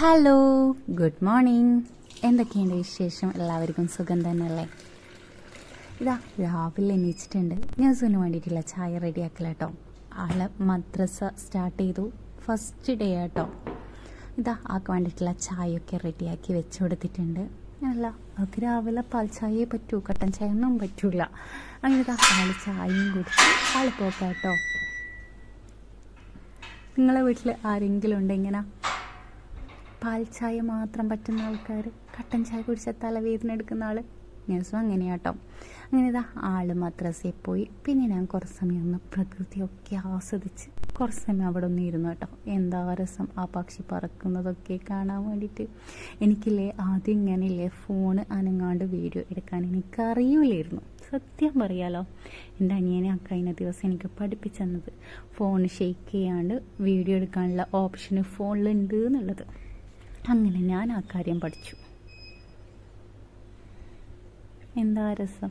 Hello good morning എന്തൊക്കെയുണ്ട് വിശേഷം? എല്ലാവർക്കും സുഖം തന്നെയല്ലേ? ഇതാ രാവിലെ എണീച്ചിട്ടുണ്ട്. ന്യൂസിന് വേണ്ടിയിട്ടുള്ള ചായ റെഡിയാക്കില്ല കേട്ടോ ആളെ മദ്രസ സ്റ്റാർട്ട് ചെയ്തു. ഫസ്റ്റ് ഡേ ആട്ടോ ഇതാ ആൾക്ക് വേണ്ടിയിട്ടുള്ള ചായയൊക്കെ റെഡിയാക്കി വെച്ച് കൊടുത്തിട്ടുണ്ട്. അല്ല അവർക്ക് രാവിലെ പാൽ ചായയെ പറ്റൂ കട്ടൻ ചായ ഒന്നും പറ്റൂല. അങ്ങനെ ഇതാ ചായയും കുടിച്ച് ആൾ പോക്കാട്ടോ നിങ്ങളെ വീട്ടിൽ ആരെങ്കിലും ഉണ്ട് ഇങ്ങനെ പാൽ ചായ മാത്രം പറ്റുന്ന ആൾക്കാർ കട്ടൻ ചായ കുടിച്ച തലവേദന എടുക്കുന്ന ആൾ ന്യൂസും അങ്ങനെയാട്ടോ. അങ്ങനെ ഇതാ ആൾ മദ്രസയിൽ പോയി. പിന്നെ ഞാൻ കുറച്ച് സമയം ഒന്ന് പ്രകൃതിയൊക്കെ ആസ്വദിച്ച് കുറച്ച് സമയം അവിടെ ഒന്ന് ഇരുന്നു കേട്ടോ. എന്താ രസം? ആ പക്ഷി പറക്കുന്നതൊക്കെ കാണാൻ വേണ്ടിയിട്ട് എനിക്കില്ലേ ആദ്യം ഇങ്ങനെയില്ലേ ഫോണ് അനങ്ങാണ്ട് വീഡിയോ എടുക്കാൻ എനിക്കറിയില്ലായിരുന്നു സത്യം പറയാലോ. എന്റെ അനിയനെ ആ കഴിഞ്ഞ ദിവസം എനിക്ക് പഠിപ്പിച്ചു തന്നത് ഫോൺ ഷെയ്ക്ക് ചെയ്യാണ്ട് വീഡിയോ എടുക്കാനുള്ള ഓപ്ഷന് ഫോണിലുണ്ട് എന്നുള്ളത്. അങ്ങനെ ഞാൻ ആ കാര്യം പഠിച്ചു. എന്താ രസം?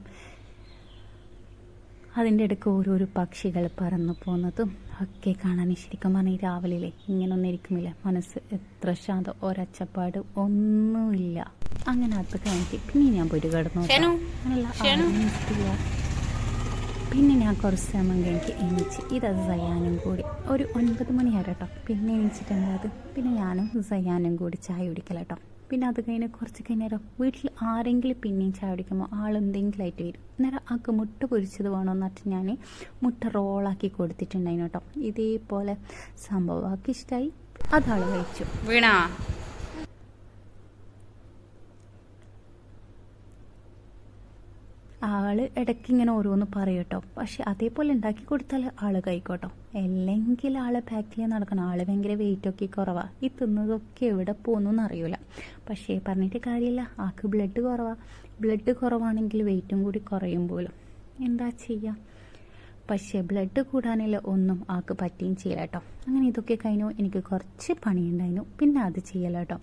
അതിന്റെ ഇടയ്ക്ക് ഓരോരോ പക്ഷികൾ പറന്നു പോകുന്നതും ഒക്കെ കാണാൻ ശരിക്കും പറഞ്ഞാൽ രാവിലെ ഇങ്ങനെ ഒന്നും ഇരിക്കുമില്ല മനസ്സ് എത്ര ശാന്തം ഒരച്ചപ്പാട് ഒന്നുമില്ല. അങ്ങനെ അത് കഴിഞ്ഞിട്ട് പിന്നെ ഞാൻ പോയിട്ട് കിടന്നു. അങ്ങനെയല്ല. പിന്നെ ഞാൻ കുറച്ച് സമയം കഴിഞ്ഞ് എണീച്ച് ഇതത് സയാനും കൂടി. ഒരു ഒൻപത് മണിയായിരുന്നു കേട്ടോ. പിന്നെ എണീച്ചിട്ട് എന്താ പിന്നെ ഞാനും സയാനും കൂടി ചായ കുടിക്കല കേട്ടോ. പിന്നെ അത് കഴിഞ്ഞ് കുറച്ച് കഴിഞ്ഞേരം വീട്ടിൽ ആരെങ്കിലും പിന്നെയും ചായ കുടിക്കുമ്പോൾ ആളെന്തെങ്കിലും ആയിട്ട് വരും. അന്നേരം ആൾക്ക് മുട്ട പൊരിച്ചത് വേണമെന്ന് പറഞ്ഞിട്ട് ഞാൻ മുട്ട റോളാക്കി കൊടുത്തിട്ടുണ്ടായിരുന്നു കേട്ടോ. ഇതേപോലെ സംഭവം ആൾക്ക് ഇഷ്ടമായി അതാൾ കഴിച്ചു. വീണ? ആൾ ഇടയ്ക്ക് ഇങ്ങനെ ഓരോന്ന് പറയും പക്ഷെ അതേപോലെ ഉണ്ടാക്കി കൊടുത്താൽ ആൾ കഴിക്കോട്ടോ അല്ലെങ്കിൽ ആൾ ചെയ്യാൻ നടക്കണം. ആൾ ഭയങ്കര വെയിറ്റ് ഒക്കെ കുറവാ. ഈ തിന്നതൊക്കെ എവിടെ പോകുന്നു എന്നറിയൂല പക്ഷേ പറഞ്ഞിട്ട് കാര്യമില്ല. ആൾക്ക് ബ്ലഡ് കുറവാ. ബ്ലഡ് കുറവാണെങ്കിൽ വെയിറ്റും കൂടി കുറയും പോലും. എന്താ ചെയ്യുക പക്ഷേ ബ്ലഡ് കൂടാനുള്ള ഒന്നും ആൾക്ക് പറ്റുകയും ചെയ്യില്ല കേട്ടോ. അങ്ങനെ ഇതൊക്കെ കഴിഞ്ഞു. എനിക്ക് കുറച്ച് പണിയുണ്ടായിരുന്നു. പിന്നെ അത് ചെയ്യല കേട്ടോ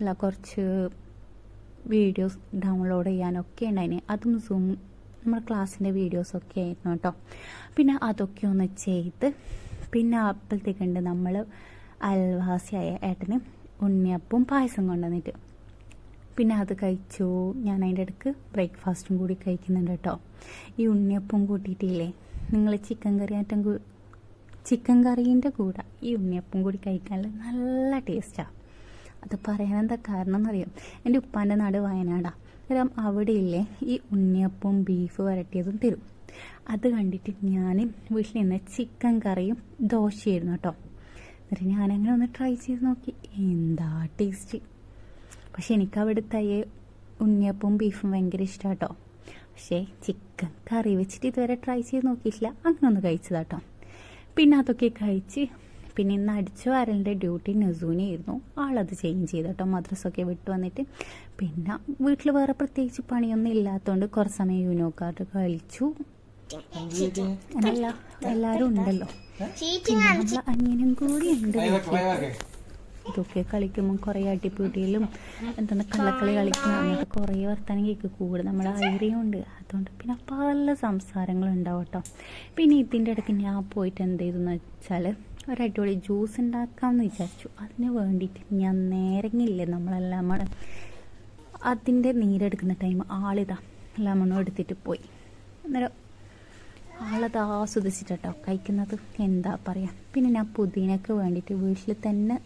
അല്ല കുറച്ച് വീഡിയോസ് ഡൗൺലോഡ് ചെയ്യാനൊക്കെ ഉണ്ടായിന്. അതും സൂം നമ്മുടെ ക്ലാസ്സിന്റെ വീഡിയോസൊക്കെ ആയിരുന്നു കേട്ടോ. പിന്നെ അതൊക്കെ ഒന്ന് ചെയ്ത് പിന്നെ അപ്പോഴത്തേക്കുണ്ട് നമ്മൾ അയൽവാസിയായ ഏട്ടന് ഉണ്ണിയപ്പവും പായസം കൊണ്ടുവന്നിട്ട്. പിന്നെ അത് കഴിച്ചു. ഞാൻ അതിന്റെ ഇടയ്ക്ക് ബ്രേക്ക്ഫാസ്റ്റും കൂടി കഴിക്കുന്നുണ്ട് കേട്ടോ. ഈ ഉണ്ണിയപ്പം കൂട്ടിയിട്ടില്ലേ? നിങ്ങൾ ചിക്കൻ കറി ആറ്റം ചിക്കൻ കറീന്റെ കൂടെ ഈ ഉണ്ണിയപ്പം കൂടി കഴിക്കാൻ നല്ല ടേസ്റ്റാണ് അത് പറയാൻ എന്താ കാരണം എന്നറിയാം എന്റെ ഉപ്പാന്റെ നാട് വയനാടാണ് അവിടെ ഇല്ലേ ഈ ഉണ്ണിയപ്പവും ബീഫ് വരട്ടിയതും തരും. അത് കണ്ടിട്ട് ഞാൻ വീട്ടിൽ നിന്ന് ചിക്കൻ കറിയും ദോശയായിരുന്നു കേട്ടോ. എന്നിട്ട് ഞാനങ്ങനെ ഒന്ന് ട്രൈ ചെയ്ത് നോക്കി. എന്താ ടേസ്റ്റ് പക്ഷെ എനിക്ക് അവിടുത്തെ ഉണ്ണിയപ്പവും ബീഫും ഭയങ്കര ഇഷ്ടമാണ് കേട്ടോ. പക്ഷേ ചിക്കൻ കറി വെച്ചിട്ട് ഇതുവരെ ട്രൈ ചെയ്ത് നോക്കിയിട്ടില്ല. അങ്ങനെ ഒന്ന് കഴിച്ചതാട്ടോ പിന്നെ അതൊക്കെ കഴിച്ച് പിന്നെ ഇന്ന് അടിച്ചു വാരലിന്റെ ഡ്യൂട്ടി നസൂനായിരുന്നു ആളത് ചേഞ്ച് ചെയ്തു കേട്ടോ മദ്രസൊക്കെ വിട്ട് വന്നിട്ട്. പിന്നെ വീട്ടിൽ വേറെ പ്രത്യേകിച്ച് പണിയൊന്നും ഇല്ലാത്തതുകൊണ്ട് കുറച്ച് സമയം യൂനോ കാർഡ് കളിച്ചു എന്നല്ല എല്ലാവരും ഉണ്ടല്ലോ. പിന്നെ നമ്മളെ അനിയനും കൂടി ഉണ്ട്. ഇതൊക്കെ കളിക്കുമ്പോൾ കുറേ അടിപൊളിയിലും എന്താണ് കള്ളക്കളി കളിക്കുമ്പോൾ അങ്ങനത്തെ കുറേ വർത്തമാനം കേൾക്കും. കൂടെ നമ്മുടെ ഐറിയും ഉണ്ട്. അതുകൊണ്ട് പിന്നെ പല സംസാരങ്ങളും ഉണ്ടാവും കേട്ടോ. പിന്നെ ഇതിന്റെ ഇടയ്ക്ക് ഞാൻ പോയിട്ട് എന്ത് ചെയ്തെന്ന് വെച്ചാൽ ഒരടിപൊളി ജ്യൂസ് ഉണ്ടാക്കാമെന്ന് വിചാരിച്ചു. അതിന് വേണ്ടിയിട്ട് ഞാൻ നേരങ്ങില്ലേ നമ്മളെല്ലാം കൂടെ അതിന്റെ നീരെടുക്കുന്ന ടൈം ആളിതാ ലെമണും എടുത്തിട്ട് പോയി. അന്നേരം ആളത് ആസ്വദിച്ചിട്ടോ കഴിക്കുന്നത്. എന്താ പറയുക പിന്നെ ഞാൻ പുതിനക്ക് വേണ്ടിയിട്ട് വീട്ടിൽ തന്നെ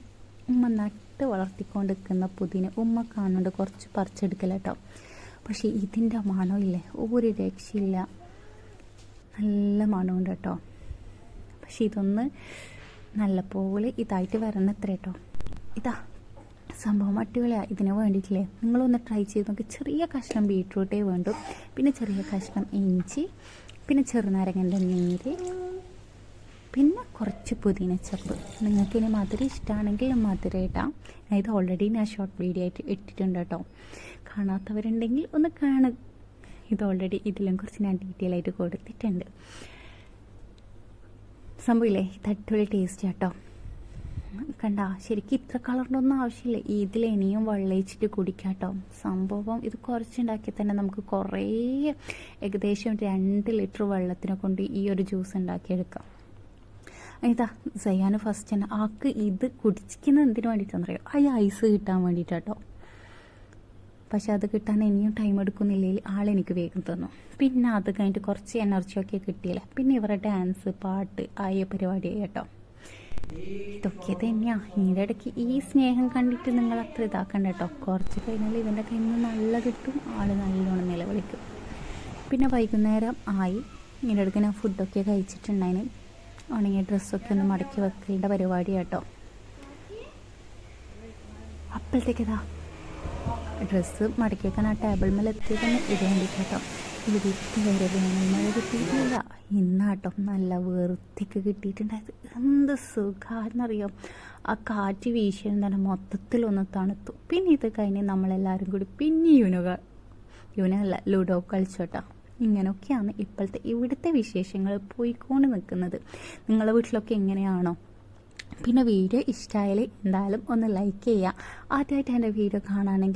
ഉമ്മ നട്ട് വളർത്തിക്കൊണ്ട് നിൽക്കുന്ന പുതിന ഉമ്മ കാണുന്നുണ്ട്. കുറച്ച് പറിച്ചെടുക്കലട്ടോ. പക്ഷേ ഇതിന്റെ മണമില്ലേ ഒരു രക്ഷയില്ല. നല്ല മണമുണ്ട് കേട്ടോ. പക്ഷെ ഇതൊന്ന് നല്ല പോലെ ഇതായിട്ട് വരണം എത്ര കേട്ടോ ഇതാ സംഭവം അടിപൊളിയാണ് ഇതിന് വേണ്ടിയിട്ടില്ലേ? നിങ്ങളൊന്ന് ട്രൈ ചെയ്ത് നോക്കി. ചെറിയ കഷ്ണം ബീട്രൂട്ടേ വേണ്ടു. പിന്നെ ചെറിയ കഷ്ണം ഇഞ്ചി പിന്നെ ചെറുനാരങ്ങന്റെ നീര് പിന്നെ കുറച്ച് പുതിനച്ചപ്പ് നിങ്ങൾക്ക് ഇനി മധുരം ഇഷ്ടമാണെങ്കിൽ മധുരം ഞാൻ ഇത് ഓൾറെഡി ഞാൻ ഷോർട്ട് വീഡിയോ ആയിട്ട് ഇട്ടിട്ടുണ്ട് കേട്ടോ. കാണാത്തവരുണ്ടെങ്കിൽ ഒന്ന് കാണുക ഇത് ഓൾറെഡി ഇതിലും കുറച്ച് ഞാൻ ഡീറ്റെയിൽ ആയിട്ട് കൊടുത്തിട്ടുണ്ട്. സംഭവമില്ലേ? ഇത് അടിപൊളി ടേസ്റ്റ് കേട്ടോ കണ്ട ശരിക്കും ഇത്ര കളറിന്റെ ഒന്നും ആവശ്യമില്ല. ഇതിൽ ഇനിയും വെള്ളയിച്ചിട്ട് കുടിക്കാം കേട്ടോ സംഭവം ഇത് കുറച്ചുണ്ടാക്കി തന്നെ നമുക്ക് കുറേ ഏകദേശം രണ്ട് ലിറ്റർ വെള്ളത്തിനെ കൊണ്ട് ഈ ഒരു ജ്യൂസ് ഉണ്ടാക്കിയെടുക്കാം. ഇതാ സയ്യാന് ഫസ്റ്റ് തന്നെ. ആക്ക് ഇത് കുടിച്ചിരിക്കുന്നത് എന്തിനു വേണ്ടിയിട്ടാണെന്നറിയോ? ആ ഐസ് കിട്ടാൻ വേണ്ടിയിട്ടാട്ടോ പക്ഷെ അത് കിട്ടാൻ ഇനിയും ടൈം എടുക്കുന്നില്ലെങ്കിൽ ആളെനിക്ക് വേഗം തന്നു. പിന്നെ അത് കഴിഞ്ഞിട്ട് കുറച്ച് എനർജിയൊക്കെ കിട്ടിയില്ല. പിന്നെ ഇവരുടെ ഡാൻസ് പാട്ട് ആയ പരിപാടി കേട്ടോ. ഇതൊക്കെ തന്നെയാ. ഇതിന്റെ ഇടയ്ക്ക് ഈ സ്നേഹം കണ്ടിട്ട് നിങ്ങൾ അത്ര ഇതാക്കണ്ട കേട്ടോ. കുറച്ച് കഴിഞ്ഞാൽ ഇതിന്റെ കയ്യിൽ നിന്ന് നല്ല കിട്ടും. ആൾ നല്ലോണം നിലവിളിക്കും. പിന്നെ വൈകുന്നേരം ആയി. ഇതിന്റെ ഇടയ്ക്ക് ഞാൻ ഫുഡൊക്കെ കഴിച്ചിട്ടുണ്ടായിന്. ഉണങ്ങിയ ഡ്രസ്സൊക്കെ ഒന്ന് മടക്കി വെക്കേണ്ട പരിപാടി കേട്ടോ. അപ്പോഴത്തേക്കിതാ ഡ്രസ്സ് മടക്കി വെക്കാൻ ആ ടേബിൾ മേലെ എത്തിയത് തന്നെ വേണ്ടിയിട്ട് കേട്ടോ ഇവിടെ വേറെ വേനൽമഴ കിട്ടിയിട്ടില്ല. ഇന്നാട്ടോ നല്ല വെറുത്തേക്ക് കിട്ടിയിട്ടുണ്ടായത്. എന്ത് സുഖമെന്നറിയാം ആ കാറ്റ് വീശിയും തന്നെ മൊത്തത്തിലൊന്ന് തണുത്തു. പിന്നെ ഇത് കഴിഞ്ഞ് നമ്മളെല്ലാവരും കൂടി പിന്നെ യുനുക യുനല്ല ലുഡോ കളിച്ചോട്ടോ. ഇങ്ങനെയൊക്കെയാണ് ഇപ്പോഴത്തെ ഇവിടുത്തെ വിശേഷങ്ങൾ പോയിക്കൊണ്ട് നിൽക്കുന്നത്. നിങ്ങളുടെ വീട്ടിലൊക്കെ എങ്ങനെയാണോ? പിന്നെ വീഡിയോ ഇഷ്ടമായാൽ എന്തായാലും ഒന്ന് ലൈക്ക് ചെയ്യുക. ആദ്യമായിട്ട് എന്റെ വീഡിയോ കാണുകയാണെങ്കിൽ